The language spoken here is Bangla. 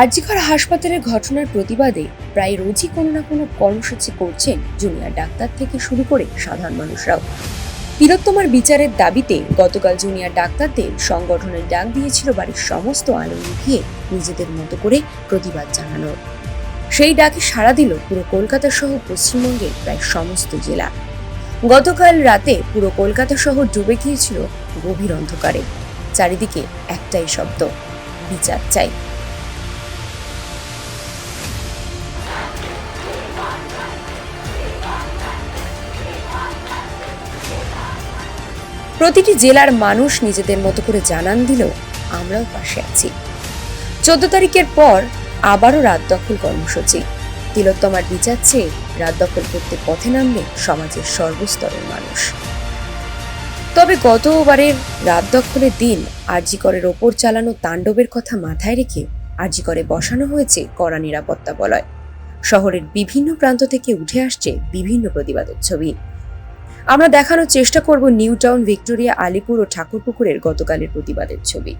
আরজিকর হাসপাতালের ঘটনার প্রতিবাদে প্রায় রোজই কোনো না কোনো কর্মসূচি করছেন জুনিয়র ডাক্তার থেকে শুরু করে সাধারণ মানুষরাও। তিলোত্তমার বিচারের দাবিতে গতকাল জুনিয়র ডাক্তারদের সংগঠনের ডাক দিয়েছিল বাড়ির সমস্ত আলো নিভিয়ে নিজেদের মতো করে প্রতিবাদ জানানো। সেই ডাকে সাড়া দিল পুরো কলকাতা সহ পশ্চিমবঙ্গের প্রায় সমস্ত জেলা। গতকাল রাতে পুরো কলকাতা শহর ডুবে গিয়েছিল গভীর অন্ধকারে। চারিদিকে একটাই শব্দ, বিচার চাই। প্রতিটি জেলার মানুষ নিজেদের মতো করে জানান দিল আমরাও পাশে আছি। চোদ্দ তারিখের পর আবারও রাত দখল কর্মসূচি। তিলোত্তমার বিচার চেয়ে রাত দখল করতে পথে নামলে সমাজের সর্বস্তরের মানুষ। তবে গতবারের রাত দখলের দিন আরজিকরের ওপর চালানো তাণ্ডবের কথা মাথায় রেখে আরজিকরে বসানো হয়েছে কড়া নিরাপত্তা বলয়। শহরের বিভিন্ন প্রান্ত থেকে উঠে আসছে বিভিন্ন প্রতিবাদের ছবি। আমরা দেখানোর চেষ্টা করব নিউ টাউন ভিক্টোরিয়া আলিপুর ও ঠাকুরপুকুরের গতকালের প্রতিবাদের ছবি।